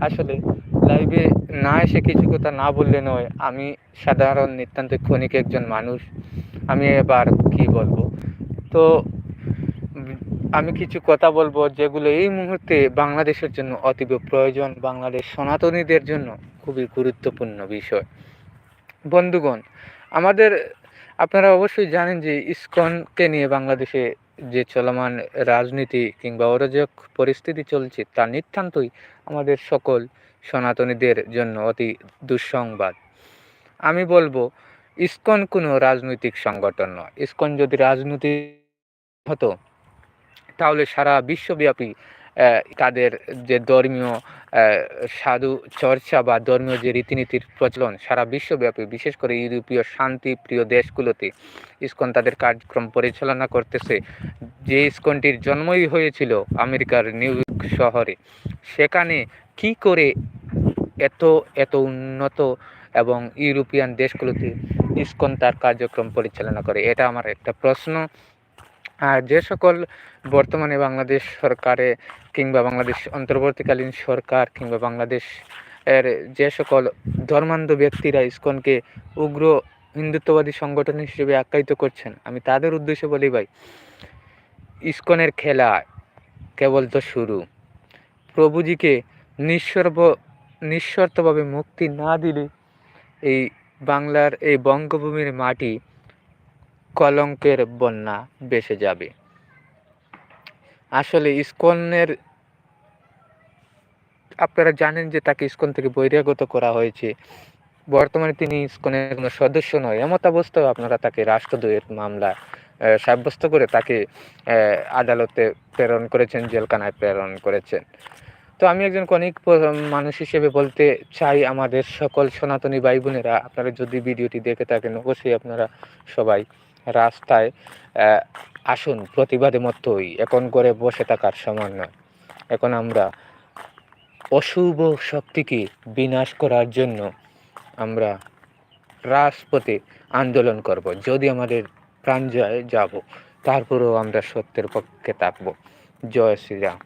আসলে লাইভে না এসে কিছু কথা না বললে নয়। আমি সাধারণ নিতান্ত ক্ষণিক একজন মানুষ। আমি এবার কি বলব? তো আমি কিছু কথা বলব যেগুলো এই মুহূর্তে বাংলাদেশের জন্য অতীব প্রয়োজন। বাংলাদেশ সনাতনীদের জন্য খুবই গুরুত্বপূর্ণ বিষয়। বন্ধুগণ, আমাদের আপনারা অবশ্যই জানেন যে ইসকনকে নিয়ে বাংলাদেশে যে চলমান রাজনীতি কিংবা অরাজক পরিস্থিতি চলছে তা নিতান্তই আমাদের সকল সনাতনীদের জন্য অতি দুঃসংবাদ। আমি বলব, ইসকন কোনো রাজনৈতিক সংগঠন নয়। ইসকন যদি রাজনীতি হতো, তাহলে সারা বিশ্বব্যাপী তাদের যে ধর্মীয় সাধু চর্চা বা ধর্মীয় যে রীতিনীতির প্রচলন সারা বিশ্বব্যাপী, বিশেষ করে ইউরোপীয় শান্তি প্রিয় দেশগুলোতে ইসকন তাদের কার্যক্রম পরিচালনা করতেছে। যে ইসকনটির জন্মই হয়েছিল আমেরিকার নিউ ইয়র্ক শহরে। সেখানে কি করে এত এত উন্নত এবং ইউরোপিয়ান দেশগুলোতে ইসকন তার কার্যক্রম পরিচালনা করে? এটা আমার একটা প্রশ্ন। আর যে সকল বর্তমানে বাংলাদেশ সরকারে কিংবা বাংলাদেশ অন্তর্বর্তীকালীন সরকার কিংবা বাংলাদেশ এর যে সকল ধর্মান্ধ ব্যক্তিরা ইসকনকে উগ্র হিন্দুত্ববাদী সংগঠন হিসেবে আখ্যায়িত করছেন, আমি তাদের উদ্দেশ্যে বলি ভাই, ইসকনের খেলা কেবল তো শুরু। প্রভুজিকে নিঃসর্ব, নিঃশর্তভাবে মুক্তি না দিলে এই বাংলার, এই বঙ্গভূমির মাটি কলঙ্কের বন্যা বেসে যাবে। আসলে ইস্কনের আপনারা জানেন যে তাকে ইস্কন থেকে বহিরাগত করা হয়েছে। বর্তমানে তিনি ইস্কনের কোনো সদস্য নয়। এমত অবস্থায় আপনারা তাকে রাষ্ট্রদ্রোহের মামলা সাব্যস্ত করে তাকে আদালতে প্রেরণ করেছেন, জেলখানায় প্রেরণ করেছেন। তো আমি একজন কনিক মানুষ হিসেবে বলতে চাই আমাদের সকল সনাতনী ভাই বোনেরা। আপনারা যদি ভিডিওটি দেখে থাকেন, অবশ্যই আপনারা সবাই রাস্তায় আসুন, প্রতিবাদে মতোই, এখন করে বসে থাকার সমান নয়। এখন আমরা অশুভ শক্তিকে বিনাশ করার জন্য আমরা রাজপথে আন্দোলন করব। যদি আমাদের প্রাণ যায় যাব, তারপরেও আমরা সত্যের পক্ষে থাকব। জয় শ্রীরাম।